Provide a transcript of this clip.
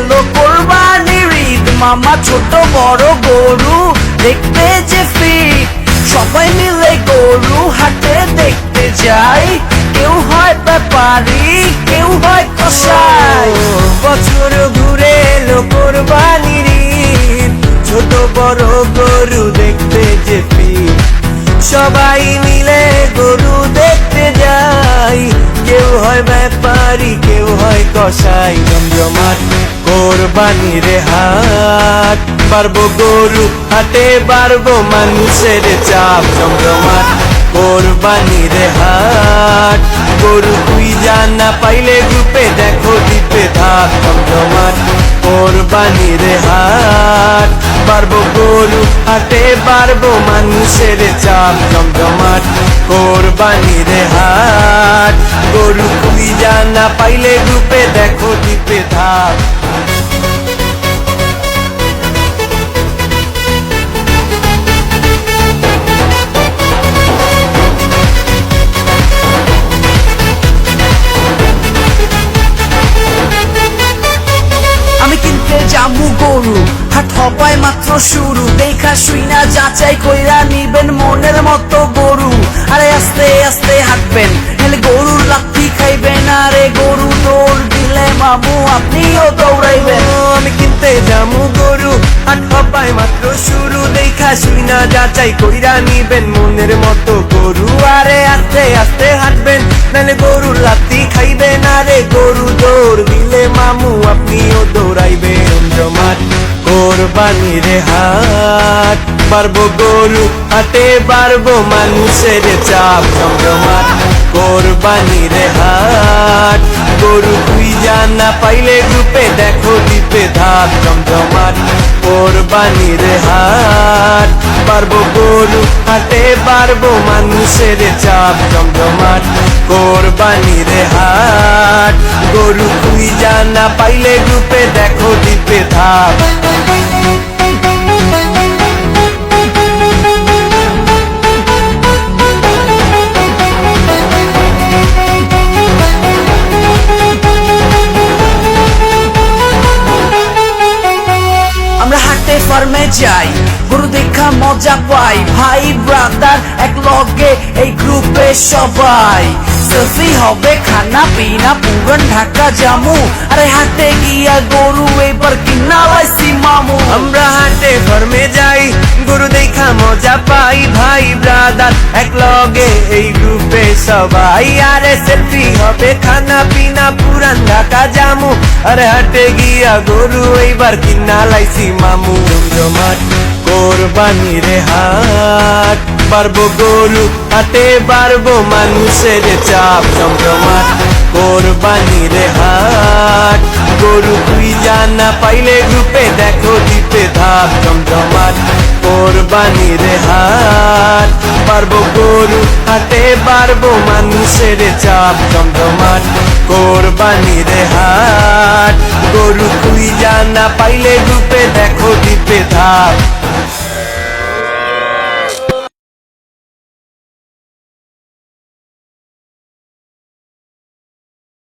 ঘুরে কোরবানির ঈদ। মামা ছোট বড় গরু দেখতে যে ফিট সবাই মিলে গরু হাটে দেখতে যাই। কেউ হয় ব্যাপারি, কেউ হয় কসাই। বছর ঘুরে এলো কোরবানির ঈদ। ছোট বড় গরু দেখতে যে ফির সবাই মিলে গরু দেখতে যাই। কেউ হয় ব্যাপারী, কেউ হয় কসাই। জমজমাট কোরবানির হাট। পারব গরু হাটে, পারব মানুষের চাপ জমজমাট কোরবানির হাট। গরু তুই জানা পাইলে গ্রুপে দেখো, দ্বীপে থাক জমজমাট কোরবানির হাট। পারব গরু হাটে, পারব মানুষের চাপ জমজমাট কোরবানির হাট। গরু তুই জানা পাইলে গ্রুপে দেখো, দ্বীপে থাক গরু হাট হবাই মাত্র শুরু। দেখা শুই না যাচাই কইরা নিবেন মনের মতো গরু। আরে আস্তে আস্তে হাঁটবেন। হেলে গরুর লাথি খাইবেন। আরে গরু দৌড় দিলে মামু, আপনিও দৌড়াইবেন। আমি কিনতে যামু গরু। হাট হবাই মাত্র শুরু। দেখা শুই না যাচাই কইরা নিবেন মনের মতো গরু। আরে আস্তে আস্তে হাঁটবেন। নালে গরুর লাত্তি খাইবেন। আরে গরু দৌড় দিলে মামু, আপনিও কোরবানির হাট। পারব গরু হাটে পারব মানুষের চাপ জমজমাট। কোরবানির হাট, গরু তুই না পাইলে গ্রুপে দেখো, দ্বীপে ধাপ জমজমাট। কোরবানির হাট পারব গরু হাটে পারব মানুষের চাপ জমজমাট। কোরবানির হাট, গরু তুই না পাইলে গ্রুপে দেখো, দ্বীপে ধাপ হাটে ফার্মে যাই গরু দেখা মজা পাই। ভাই ব্রাদার এক লগে এই গ্রুপে সবাই। সেলফি হবে খানা পিনা পুরন ঢাকা জামু। আরে হাটে গিয়া গরু এবার কিনা লাইছি মামু। আমরা হাটে ফর্মে যাই গুরু দেখা মজা পাই। ভাই ব্রাদার এক লগে এই গ্রুপে সবাই। আরে সেলফি হবে খানা পিনা পুরান ঢাকা জামু। আরে হাটে গিয়া গরু এইবার কিনা লাইছি মামু। জমজমাট কোরবানির হাট। পারব গরু হাটে, পারব মানুষের চাপ জমজমাট। কোরবানির হাট, গরু তুই জানা পাইলে গ্রুপে দেখো দিতে ধাপ জমজমাট। কোরবানির হাট, পারব গরু হাটে, পারব মানুষের চাপ জমজমাট। কোরবানির হাট, গরু তুই জানা পাইলে গ্রুপে দেখো দ্বীপে ধাপ